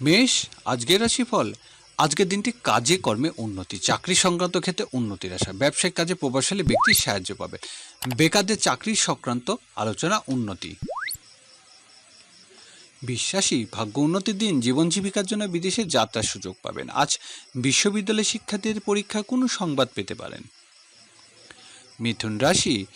মেষ, আজকের রাশিফল। আজকের দিনটি কাজে, কর্মে উন্নতি, চাকরি সংক্রান্ত ক্ষেত্রে উন্নতির আশা, ব্যবসায়িক কাজে প্রভাবশালী ব্যক্তির সাহায্য পাবেন বেকারদের চাকরি সংক্রান্ত আলোচনা, উন্নতি। বিশ্বাসী, ভাগ্য উন্নতির দিন, জীবন জীবিকার জন্য বিদেশে যাত্রার সুযোগ পাবেন। আজ বিশ্ববিদ্যালয় শিক্ষার্থীদের পরীক্ষায় কোনো সংবাদ পেতে পারেন। মিথুন রাশি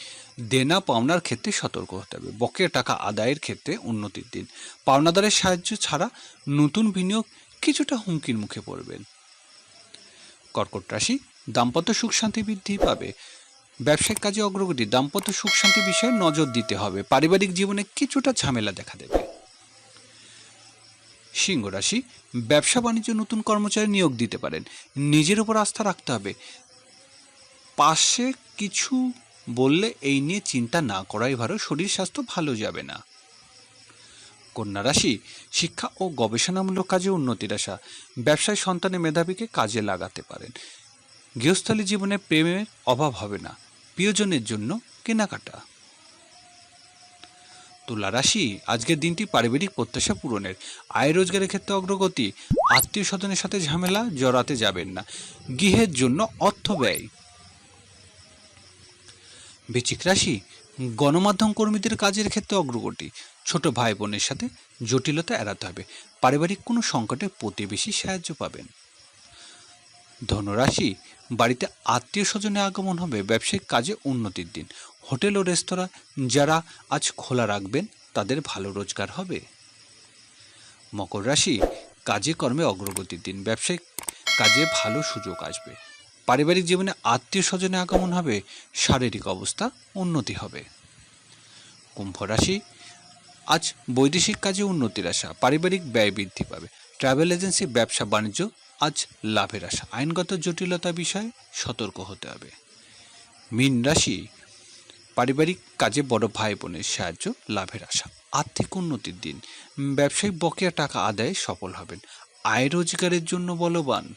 দেনা পাওনার ক্ষেত্রে সতর্ক হতে হবে। বকেয়া টাকা আদায়ের ক্ষেত্রে উন্নতির দিন। পাওনাদারের সাহায্য ছাড়া নতুন বিনিয়োগ কিছুটা হুমকির মুখে পড়বেন কর্কট রাশি, দাম্পত্য সুখ শান্তি বৃদ্ধি পাবে। ব্যবসায়িক কাজে অগ্রগতি, দাম্পত্য সুখ শান্তি বিষয়ে নজর দিতে হবে। পারিবারিক জীবনে কিছুটা ঝামেলা দেখা দেবে। সিংহ রাশি, ব্যবসা বাণিজ্য নতুন কর্মচারী নিয়োগ দিতে পারেন। নিজের উপর আস্থা রাখতে হবে। পাশে কিছু বললে এই নিয়ে চিন্তা না করাই ভালো, শরীর স্বাস্থ্য ভালো যাবে না। কন্যা রাশি, শিক্ষা ও গবেষণামূলক কাজে উন্নতির আশা। ব্যবসায় সন্তানের মেধাবীকে কাজে লাগাতে পারেন। গৃহস্থলী জীবনে প্রেমের অভাব হবে না। প্রিয়জনের জন্য কেনাকাটা। তুলা রাশি, আজকের দিনটি পারিবারিক প্রত্যাশা পূরণের। আয় রোজগারের ক্ষেত্রে অগ্রগতি। আত্মীয় স্বজনের সাথে ঝামেলা, জড়াতে যাবেন না। গৃহের জন্য অর্থ ব্যয়। বৃশ্চিক রাশি গণমাধ্যম কর্মীদের কাজের ক্ষেত্রে অগ্রগতি। ছোট ভাই বোনের সাথে জটিলতা এড়াতে হবে। পারিবারিক কোনো সংকটে প্রতিবেশী সাহায্য পাবেন। ধনুরাশি বাড়িতে আত্মীয় স্বজনে আগমন হবে। ব্যবসায়িক কাজে উন্নতির দিন। হোটেল ও রেস্তোরাঁ যারা আজ খোলা রাখবেন, তাদের ভালো রোজগার হবে। মকর রাশি কাজে কর্মে অগ্রগতির দিন। ব্যবসায়িক কাজে ভালো সুযোগ আসবে। পারিবারিক জীবনে আত্মীয় স্বজনে আগমন হবে, শারীরিক অবস্থা উন্নতি হবে। কুম্ভ রাশি, আজ বৈদেশিক কাজে উন্নতির আশা, পারিবারিক ব্যয় বৃদ্ধি পাবে। ট্রাভেল এজেন্সি, ব্যবসা, বাণিজ্য, আজ লাভের আশা। আইনগত জটিলতা বিষয়ে সতর্ক হতে হবে। মীন রাশি, পারিবারিক কাজে বড় ভাই বোনের সাহায্য, লাভের আশা। আর্থিক উন্নতির দিন। ব্যবসায়িক বকেয়া টাকা আদায়ে সফল হবেন। আয় রোজগারের জন্য বলবান।